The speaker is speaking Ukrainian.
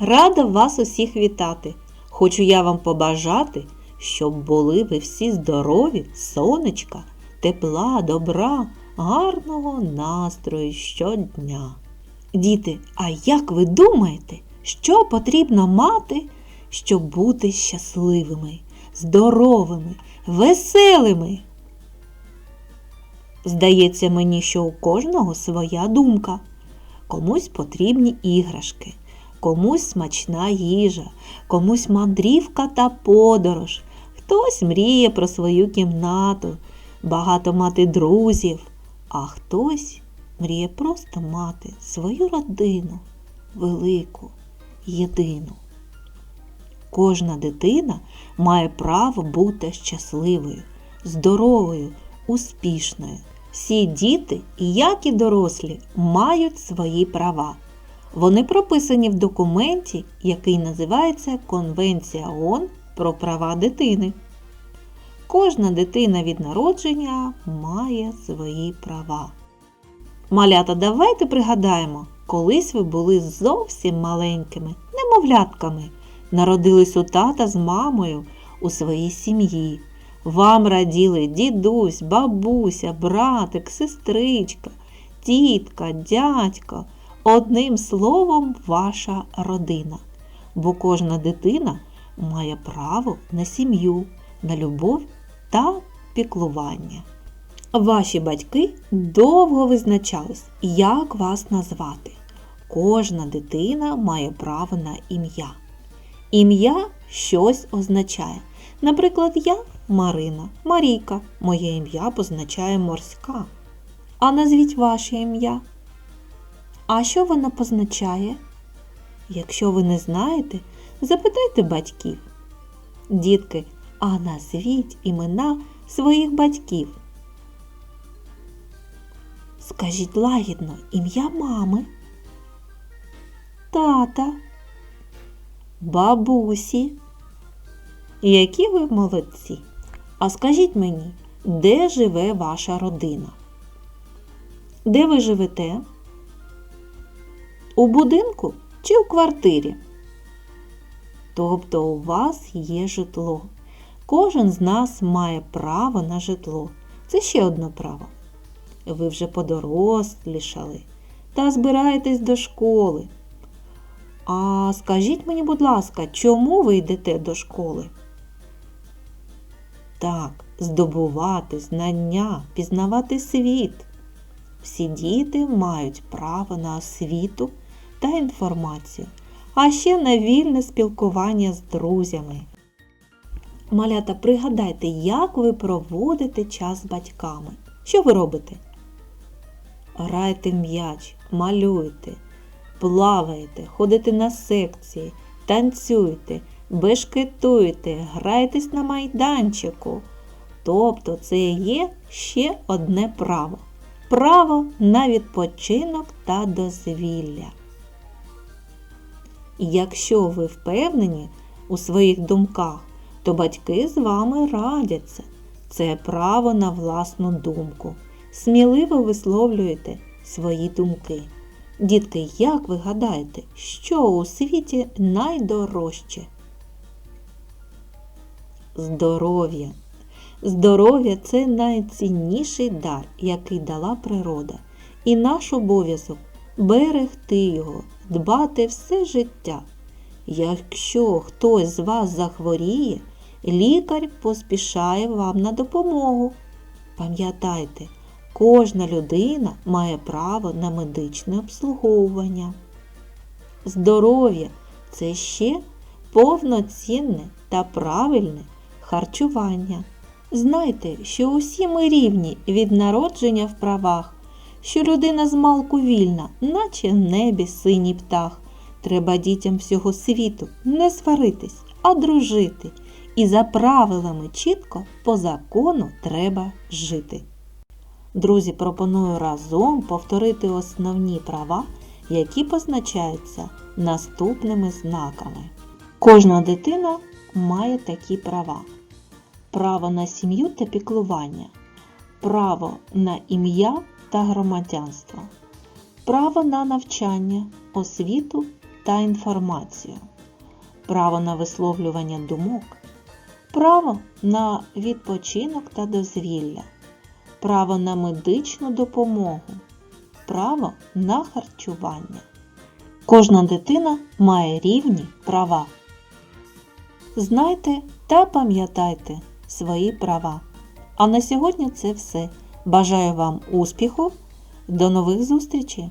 Рада вас усіх вітати. Хочу я вам побажати, щоб були ви всі здорові, сонечка, тепла, добра, гарного настрою щодня. Діти, а як ви думаєте, що потрібно мати, щоб бути щасливими, здоровими, веселими? Здається мені, що у кожного своя думка. Комусь потрібні іграшки, комусь смачна їжа, комусь мандрівка та подорож. Хтось мріє про свою кімнату, багато мати друзів, а хтось мріє просто мати свою родину, велику, єдину. Кожна дитина має право бути щасливою, здоровою, успішною. Всі діти, як і дорослі, мають свої права. Вони прописані в документі, який називається Конвенція ООН про права дитини. Кожна дитина від народження має свої права. Малята, давайте пригадаємо, колись ви були зовсім маленькими, немовлятками, народились у тата з мамою у своїй сім'ї. Вам раділи дідусь, бабуся, братик, сестричка, тітка, дядько. Одним словом, ваша родина. Бо кожна дитина має право на сім'ю, на любов та піклування. Ваші батьки довго визначались, як вас назвати. Кожна дитина має право на ім'я. Ім'я щось означає. Наприклад, я Марина, Марійка. Моє ім'я позначає морська. А назвіть ваше ім'я. А що воно позначає? Якщо ви не знаєте, запитайте батьків. Дітки, а назвіть імена своїх батьків. Скажіть лагідно ім'я мами, тата, бабусі. Які ви молодці! А скажіть мені, де живе ваша родина? Де ви живете? У будинку чи у квартирі? Тобто у вас є житло. Кожен з нас має право на житло. Це ще одне право. Ви вже подорослішали та збираєтесь до школи. А скажіть мені, будь ласка, чому ви йдете до школи? Так, здобувати знання, пізнавати світ. Всі діти мають право на освіту та інформацію, а ще на вільне спілкування з друзями. Малята, пригадайте, як ви проводите час з батьками. Що ви робите? Граєте м'яч, малюєте, плаваєте, ходите на секції, танцюєте, бешкетуєте, граєтесь на майданчику. Тобто це є ще одне право. Право на відпочинок та дозвілля. Якщо ви впевнені у своїх думках, то батьки з вами радяться. Це право на власну думку. Сміливо висловлюєте свої думки. Дітки, як ви гадаєте, що у світі найдорожче? Здоров'я. Здоров'я це найцінніший дар, який дала природа, і наш обов'язок берегти його, дбати все життя. Якщо хтось з вас захворіє, лікар поспішає вам на допомогу. Пам'ятайте, кожна людина має право на медичне обслуговування. Здоров'я це ще повноцінне та правильне харчування. Знайте, що усі ми рівні від народження в правах, що людина з малку вільна, наче в небі синій птах. Треба дітям всього світу не сваритись, а дружити. І за правилами чітко по закону треба жити. Друзі, пропоную разом повторити основні права, які позначаються наступними знаками. Кожна дитина має такі права: право на сім'ю та піклування, право на ім'я та громадянство, право на навчання, освіту та інформацію, право на висловлювання думок, право на відпочинок та дозвілля, право на медичну допомогу, право на харчування. Кожна дитина має рівні права. Знайте та пам'ятайте свої права. А на сьогодні це все. Бажаю вам успіху. До нових зустрічей!